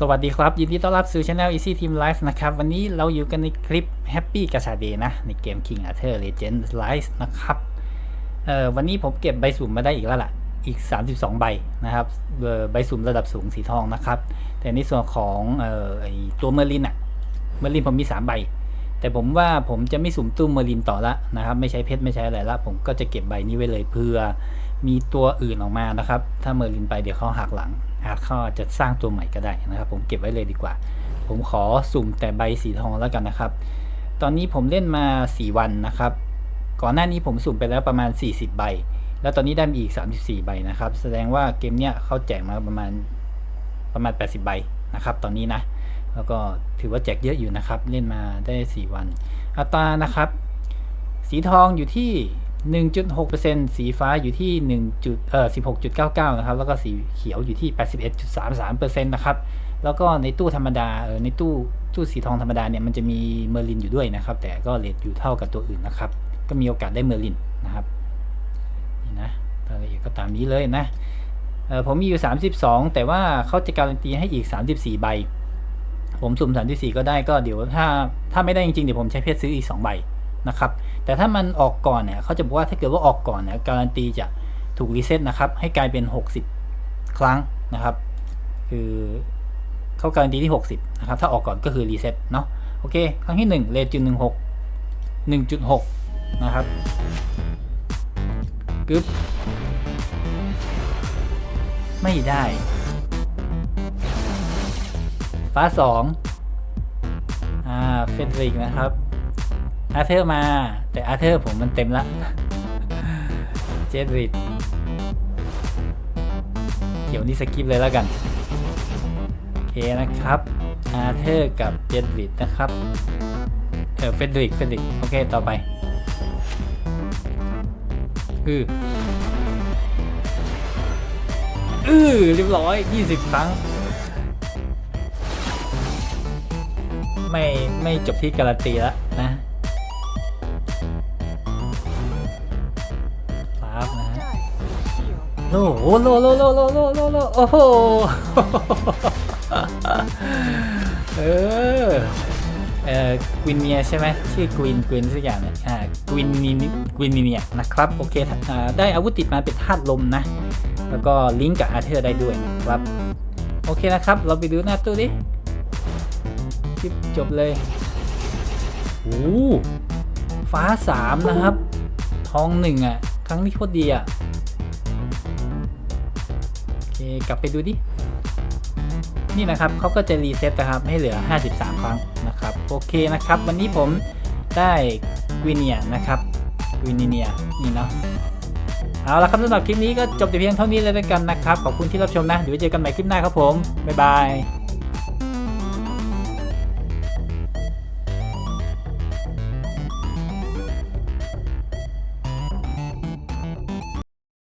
สวัสดีครับ ยินดีต้อนรับสู่ช anel Easy Team Life นะครับ วันนี้เราอยู่กันในคลิป Happy ก a ชาเดนะ ในเกม King Arthur Legend Rise นะครับเอ่อวันนี้ผมเก็บใบสุ่มมาได้อีกแล้วล่ะ อีก 32 ใบนะครับเอ่อใบสุ่มระดับสูงสีทองนะครับ แต่ในส่วนของเอ่อตัวเมอร์ลินอะเมอร์ลินผมมี 3 ใบ แต่ผมว่าผมจะไม่สุ่มตู้เมอร์ลินต่อละนะครับ ไม่ใช้เพชรไม่ใช้อะไรละ ผมก็จะเก็บใบนี้ไว้เลยเพื่อ มีตัวอื่นออกมานะครับ ถ้าเมอร์ลินไปเดี๋ยวเขาหักหลังอาจเขาจจะสร้างตัวใหม่ก็ได้นะครับ ผมเก็บไว้เลยดีกว่า ผมขอสุ่มแต่ใบสีทองแล้วกันนะครับ ตอนนี้ผมเล่นมา 4 วันนะครับ ก่อนหน้านี้ผมสุ่มไปแล้วประมาณ 40 ใบ แล้วตอนนี้ได้มาอีก 34 ใบนะครับ แสดงว่าเกมเนี้ยเขาแจกมาประมาณประมาณ 80 ใบนะครับ ตอนนี้นะ แล้วก็ถือว่าแจกเยอะอยู่นะครับ เล่นมาได้ 4 วัน อัตรานะครับ สีทองอยู่ที่ 1.6%สีฟ้าอยู่ที่1จุดเอ่อ16.99 นะครับ แล้วก็สีเขียวอยู่ที่ 81.33%นะครับ แล้วก็ในตู้ธรรมดาเออในตู้ตู้สีทองธรรมดาเนี่ยมันจะมีเมอร์ลินอยู่ด้วยนะครับ แต่ก็เลทอยู่เท่ากับตัวอื่นนะครับ ก็มีโอกาสได้เมอร์ลินนะครับนี่นะรายละเอียดก็ตามนี้เลยนะเออผมมีอยู่ 32 แต่ว่าเขาจะการันตีให้อีก 34 ใบ ผมสุ่ม 34 ก็ได้ก็เดี๋ยวถ้าถ้าไม่ได้จริงๆเดี๋ยวผมใช้เพชรซื้ออีก 2 ใบ นะครับ แต่ถ้ามันออกก่อนเนี่ยเขาจะบอกว่าถ้าเกิดว่าออกก่อนเนี่ยการันตีจะถูกรีเซ็ตนะครับ ให้กลายเป็น 60 ครั้งนะครับ คือเขาการันตีที่ 60 นะครับ ถ้าออกก่อนก็คือรีเซ็ตเนาะโอเค ครั้งที่ 1 เลจุดหน16 1.6นะครับกึ๊บไม่ได้ ฟ้าสองอ่า เฟดริกนะครับ อาร์เธอร์มา แต่อาร์เธอร์ผมมันเต็มละ เจดริดเดี๋ยวนี้สกิปเลยแล้วกัน โอเคนะครับอาร์เธอร์กับเจดริดนะครับ เออเฟดริกเฟดริกโอเค ต่อไปอืออือเรียบร้อย 20 ครั้ง ไม่ ไม่จบที่การันตีแล้วนะ ครับนะโลโอ้โลโลโลโลโลโลโลโอ้โหเออเอ่อกวินเนียใช่ไหมชื่อกวินกวินสักอย่างเนี่ยอ่ากวินนีกวินเนียนะครับโอเคอ่าได้อาวุธติดมาเป็นธาตุลมนะ แล้วก็ลิงก์กับอาร์เธอร์ได้ด้วยนะครับ โอเคนะครับ เราไปดูหน้าตู้ดิคลิปจบเลยโอ้ฟ้าสามนะครับ ทองหนึ่งอะ ครั้งนี้โคตรดีอะโอเคกลับไปดูดิ นี่นะครับเขาก็จะรีเซ็ตนะครับให้เหลือ 53 ครั้งนะครับ โอเคนะครับ วันนี้ผมได้กวินเนียนะครับกวินเนียนี่เนาะเอาละครับสำหรับคลิปนี้ก็จบแต่เพียงเท่านี้เลยแล้วกันนะครับ ขอบคุณที่รับชมนะ เดี๋ยวเจอกันใหม่คลิปหน้าครับผม บ๊ายบาย